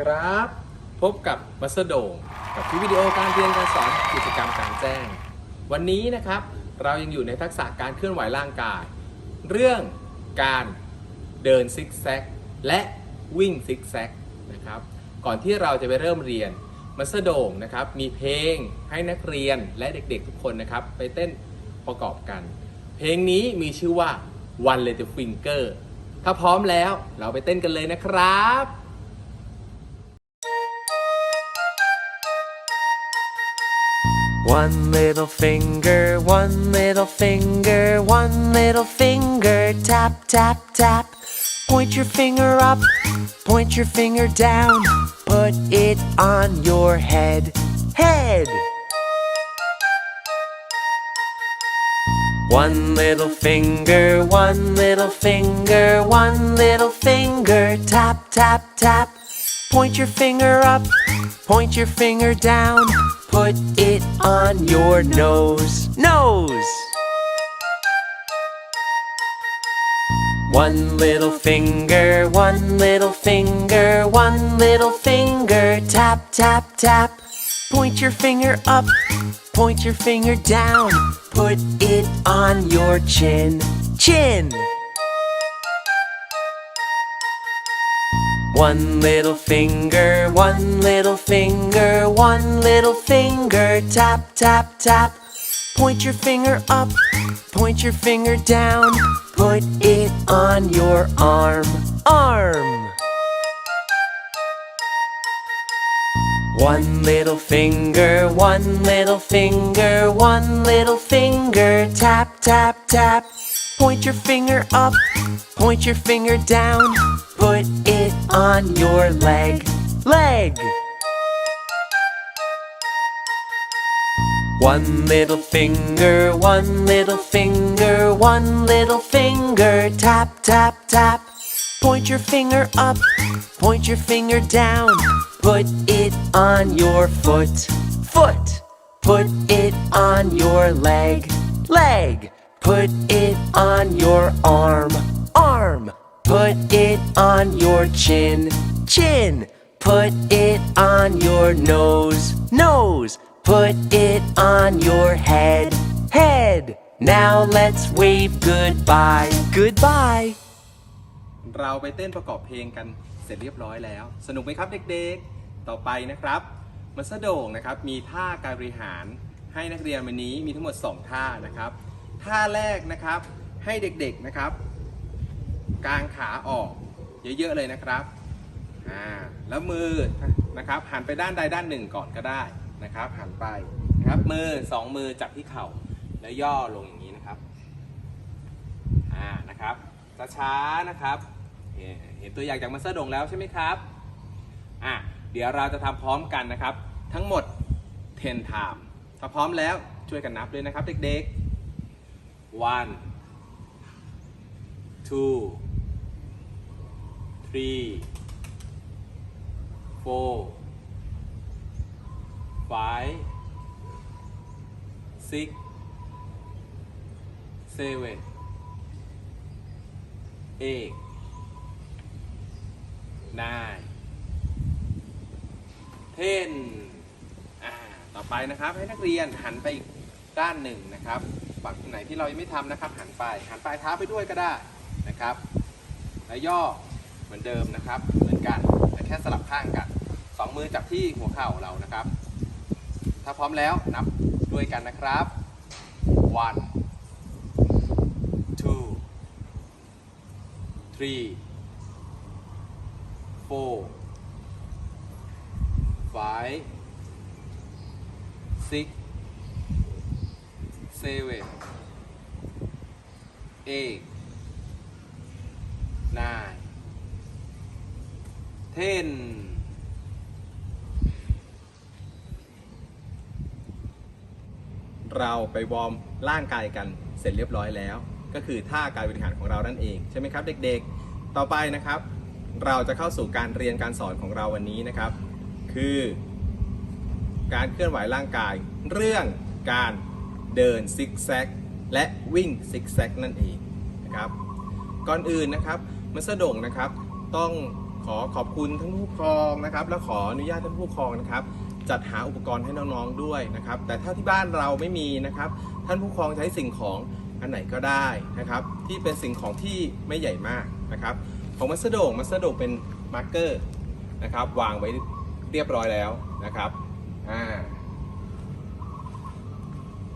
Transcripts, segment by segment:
ครับ พบกับมัสโดงกับคลิปวิดีโอการเรียนการสอนกิจกรรมการแจ้ง วันนี้นะครับเรายังอยู่ในทักษะการเคลื่อนไหวร่างกาย เรื่องการเดินซิกแซกและวิ่งซิกแซกนะครับก่อนที่เราจะไปเริ่มเรียนมัสโดงนะครับมีเพลงให้นักเรียนและเด็กๆทุกคนนะครับไปเต้นประกอบกัน เพลงนี้มีชื่อว่า One Little Finger ถ้าพร้อมแล้วเราไปเต้นกันเลยนะครับ One little finger, one little finger, one little finger, tap, tap, tap. Point your finger up, point your finger down, put it on your head, head. One little finger, one little finger, one little finger, tap, tap, tap. Point your finger up, point your finger down, put it on your nose, nose. One little finger, one little finger, one little finger, tap, tap, tap. Point your finger up, point your finger down, put it on your chin, chin. One little finger, one little finger, one little finger, tap, tap, tap. Point your finger up, point your finger down, put it on your arm, arm. One little finger, one little finger, one little finger, tap, tap, tap. Point your finger up, point your finger down, put it on your leg, leg. One little finger, one little finger, one little finger, tap, tap, tap. Point your finger up, point your finger down, put it on your foot, foot. Put it on your leg, leg. Put it on your arm, arm. Put it on your chin, chin. Put it on your nose, nose. Put it on your head, head. Now let's wave goodbye, goodbye. เราไปเต้นประกอบเพลงกันเสร็จเรียบร้อยแล้ว สนุกไหมครับเด็กๆ ต่อไปนะครับ มัสโด่งนะครับ มีท่าการบริหารให้นักเรียนวันนี้มีทั้งหมด 2 ท่านะครับ ท่าแรกนะครับ ให้เด็กๆนะครับ กางขาออกเยอะๆเลยนะครับอ่าแล้วมือนะครับหันไปด้านใดด้านหนึ่งก่อนก็ได้นะครับหันไปนะครับมือสองมือจับที่เข่าแล้วย่อลงอย่างนี้นะครับอ่านะครับช้าๆนะครับเห็นตัวอย่างจากมัสเตอร์ดงแล้วใช่ไหมครับอะเดี๋ยวเราจะทำพร้อมกันนะครับ ทั้งหมด 10 time ถ้าพร้อมแล้วช่วยกันนับด้วยนะครับเด็กๆ one two three four five six seven eight nine ten อ่าต่อไปนะครับให้นักเรียนหันไปอีกด้านหนึ่งนะครับ ฝั่งไหนที่เรายังไม่ทำนะครับ หันไปหันปลายเท้าไปด้วยก็ได้นะครับแล้วย่อเหมือนเดิมนะครับ เหมือนกันแต่แค่สลับข้างกันสองมือจับที่หัวเข่าเรานะครับ ถ้าพร้อมแล้วนับด้วยกันนะครับ one two three four five six seven eight nine ten เราไปวอร์มร่างกายกันเสร็จเรียบร้อยแล้ว ก็คือท่าการบริหารของเรานั่นเอง ใช่ไหมครับเด็กๆ ต่อไปนะครับ เราจะเข้าสู่การเรียนการสอนของเราวันนี้นะครับ คือ การเคลื่อนไหวร่างกายเรื่องการ เดินซิกแซกและวิ่งซิกแซกนั่นเองนะครับก่อนอื่นนะครับมัสดงนะครับ ต้องขอขอบคุณท่านผู้ปกครองนะครับ และขออนุญาตท่านผู้ปกครองนะครับ จัดหาอุปกรณ์ให้น้องๆด้วยนะครับ แต่ถ้าที่บ้านเราไม่มีนะครับ ท่านผู้ปกครองใช้สิ่งของอันไหนก็ได้นะครับ ที่เป็นสิ่งของที่ไม่ใหญ่มากนะครับ ของมัสดงมัสดงเป็นมาร์กเกอร์นะครับ วางไว้เรียบร้อยแล้วนะครับอ่า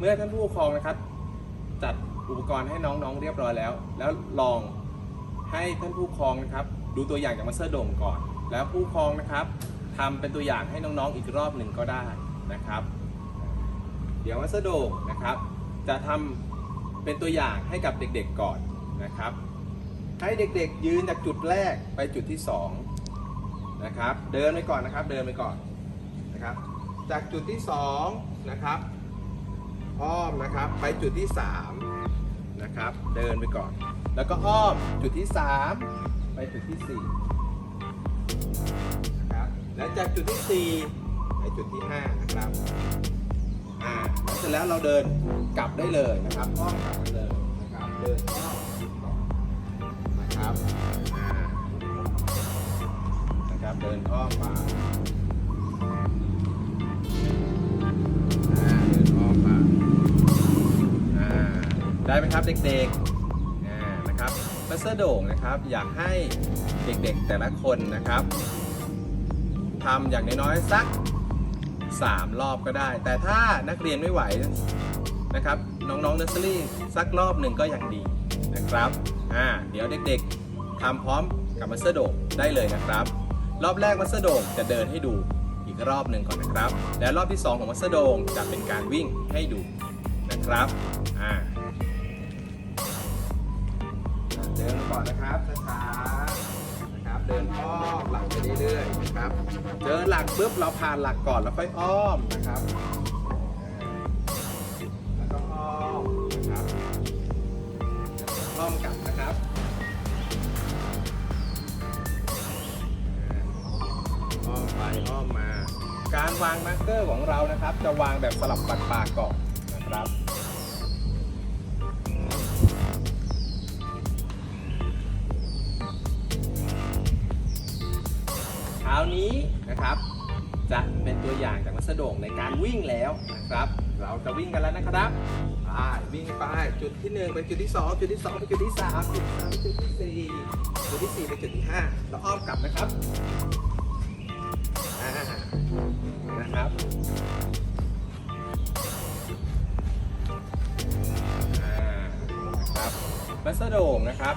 เมื่อท่านผู้ปกครองนะครับ จัดอุปกรณ์ให้น้องๆเรียบร้อยแล้ว แล้วลองให้ท่านผู้ปกครองนะครับ ดูตัวอย่างจากมัสเตอร์โดมก่อน แล้วผู้ปกครองนะครับทำเป็นตัวอย่างให้น้องๆอีกรอบหนึ่งก็ได้นะครับ เดี๋ยวมัสเตอร์โดมนะครับ จะทำเป็นตัวอย่างให้กับเด็กๆก่อนนะครับ ให้เด็กๆยืนจากจุดแรกไปจุดที่สองนะครับ เดินไปก่อนนะครับ เดินไปก่อนนะครับ จากจุดที่สองนะครับ อ้อมนะครับ ไปจุดที่ 3 นะครับ เดินไปก่อน แล้วก็อ้อมจุดที่ 3 ไปจุดที่ 4 นะครับ และจากจุดที่ 4 ไปจุดที่ 5 นะครับอ่าเสร็จแล้วเราเดินกลับได้เลยนะครับอ้อมกลับมาเลยนะครับ เดินอ้อมก่อนนะครับอ่านะครับ เดินอ้อมมา ได้ไหมครับเด็กๆอ่านะครับมัสเตอร์โด่งนะครับอยากให้เด็กๆแต่ละคนนะครับทำอย่างน้อยๆสัก 3 รอบก็ได้ แต่ถ้านักเรียนไม่ไหวนะครับน้องๆเนอร์เซอรี่สักรอบหนึ่งก็ยังดีนะครับอ่าเดี๋ยวเด็กๆทำพร้อมกับมัสเตอร์โด่งได้เลยนะครับ รอบแรกมัสเตอร์โด่งจะเดินให้ดูอีกรอบหนึ่งก่อนนะครับ และรอบที่ 2 ของมัสเตอร์โด่งจะเป็นการวิ่งให้ดูนะครับอ่า เดินก่อนนะครับช้าๆนะครับ เดินอ้อมหลังไปเรื่อยๆนะครับ เจอหลักปุ๊บเราผ่านหลักก่อนแล้วค่อยอ้อมนะครับ แล้วก็อ้อมนะครับอ้อมกลับนะครับอ้อมไปอ้อมมา การวางมาร์กเกอร์ของเรานะครับ จะวางแบบสลับปัดปากก่อนนะครับ นี้นะครับ จะเป็นตัวอย่างจากมัสดงในการวิ่งแล้วนะครับ เราจะวิ่งกันแล้วนะครับไปวิ่งไปจุดที่หนึ่งไปจุดที่สองจุดที่สองไปจุดที่สามจุดที่สามไปจุดที่สี่จุดที่สี่ไปจุดที่ห้าแล้วอ้อมกลับนะครับนะครับนะครับมัสดงนะครับ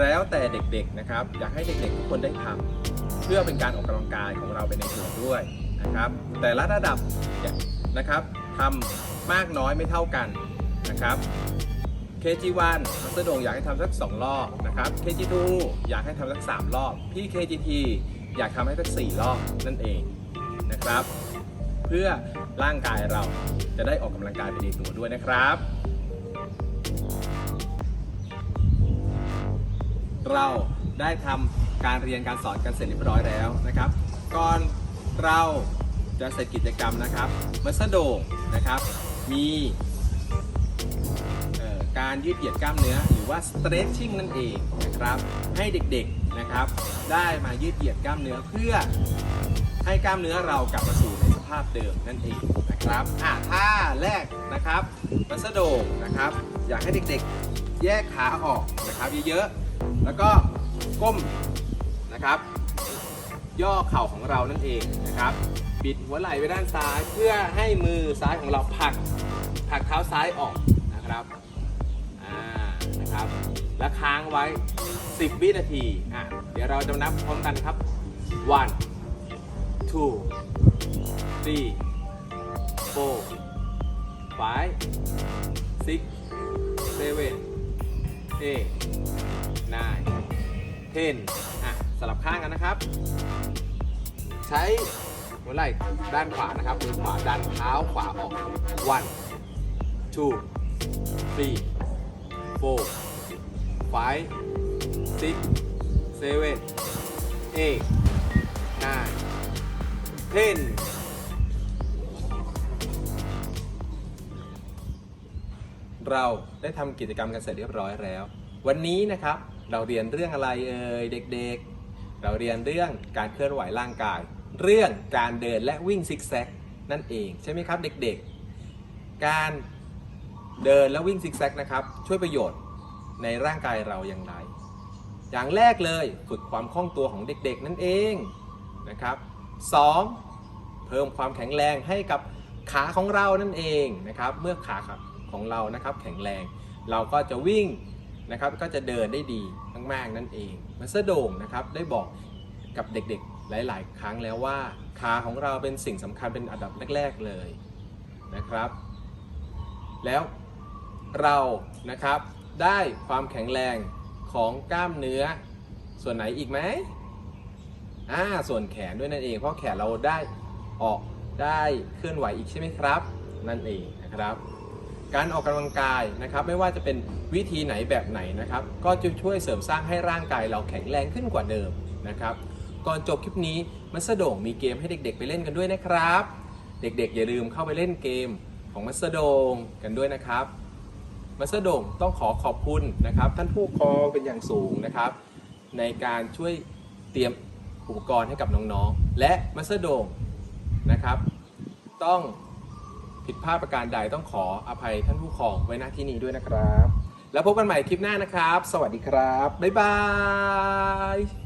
แล้วแต่เด็กๆนะครับ อยากให้เด็กๆทุกคนได้ทำเพื่อเป็นการออกกำลังกายของเราไปในตัวด้วยนะครับ แต่ละระดับนะครับทำมากน้อยไม่เท่ากันนะครับ KG1 มัสเตอร์ดงอยากให้ทำสัก 2 รอบนะครับ KG2 อยากให้ทำสัก 3 รอบ พี่ KGT อยากทำให้สัก 4 รอบนั่นเองนะครับ เพื่อร่างกายเราจะได้ออกกำลังกายไปในตัวด้วยนะครับ เราได้ทำการเรียนการสอนกันเสร็จเรียบร้อยแล้วนะครับ ก่อนเราจะเสร็จกิจกรรมนะครับมัสโดงนะครับ มีการยืดเหยียดกล้ามเนื้อหรือว่า stretching นั่นเองนะครับให้เด็กๆนะครับ ได้มายืดเหยียดกล้ามเนื้อเพื่อให้กล้ามเนื้อเรากลับมาสู่ในสภาพเดิมนั่นเองนะครับอะท่าแรกนะครับมัสโดนะครับ อยากให้เด็กๆ แยกขาออกนะครับเยอะๆ แล้วก็ก้มนะครับ ย่อเข่าของเรานั่นเองนะครับบิดหัวไหล่ไปด้านซ้ายเพื่อให้มือซ้ายของเราผลักผลักเท้าซ้ายออกนะครับอ่านะครับแล้วค้างไว้ 10 วินาทีอะเดี๋ยวเราจะนับพร้อมกันครับ one two three four five six seven eight nine ten อะสลับข้างกันนะครับ ใช้หัวไหล่ด้านขวานะครับมือขวาดันเท้าขวาออก one two three four five six seven eight nine ten เราได้ทำกิจกรรมกันเสร็จเรียบร้อยแล้ว วันนี้นะครับ เราเรียนเรื่องอะไรเอ่ยเด็กๆ เราเรียนเรื่องการเคลื่อนไหวร่างกาย เรื่องการเดินและวิ่งซิกแซกนั่นเองใช่ไหมครับเด็กๆ การเดินและวิ่งซิกแซกนะครับช่วยประโยชน์ในร่างกายเราอย่างไร อย่างแรกเลยฝึกความคล่องตัวของเด็กๆ นั่นเองนะครับ 2. เพิ่มความแข็งแรงให้กับขาของเรานั่นเองนะครับ เมื่อขาของเรานะครับแข็งแรงเราก็จะวิ่ง นะครับก็จะเดินได้ดีมากๆนั่นเองมัสโด่งนะครับได้บอกกับเด็กๆหลาย ๆ ครั้งแล้วว่าขาของเราเป็นสิ่งสำคัญเป็นอันดับแรก ๆ เลยนะครับ แล้วเรานะครับได้ความแข็งแรงของกล้ามเนื้อ ส่วนไหนอีกไหมอ่าส่วนแขนด้วยนั่นเอง เพราะแขนเราได้ออกได้เคลื่อนไหวอีกใช่ไหมครับ นั่นเองนะครับ การออกกำลังกายนะครับไม่ว่าจะเป็นวิธีไหนแบบไหนนะครับ ก็จะช่วยเสริมสร้างให้ร่างกายเราแข็งแรงขึ้นกว่าเดิมนะครับ ก่อนจบคลิปนี้มัสโดงมีเกมให้เด็กๆ ไปเล่นกันด้วยนะครับ เด็กๆ อย่าลืมเข้าไปเล่นเกมของมัสโดงกันด้วยนะครับ มัสโดงต้องขอขอบคุณนะครับ ท่านผู้ปกครองเป็นอย่างสูงนะครับ ในการช่วยเตรียมอุปกรณ์ให้กับน้องๆ และมัสโดงนะครับ ต้อง ผิดพลาดประการใดต้องขออภัยท่านผู้ปกครองไว้หน้าที่นี้ด้วยนะครับ แล้วพบกันใหม่คลิปหน้านะครับ สวัสดีครับ บ๊ายบาย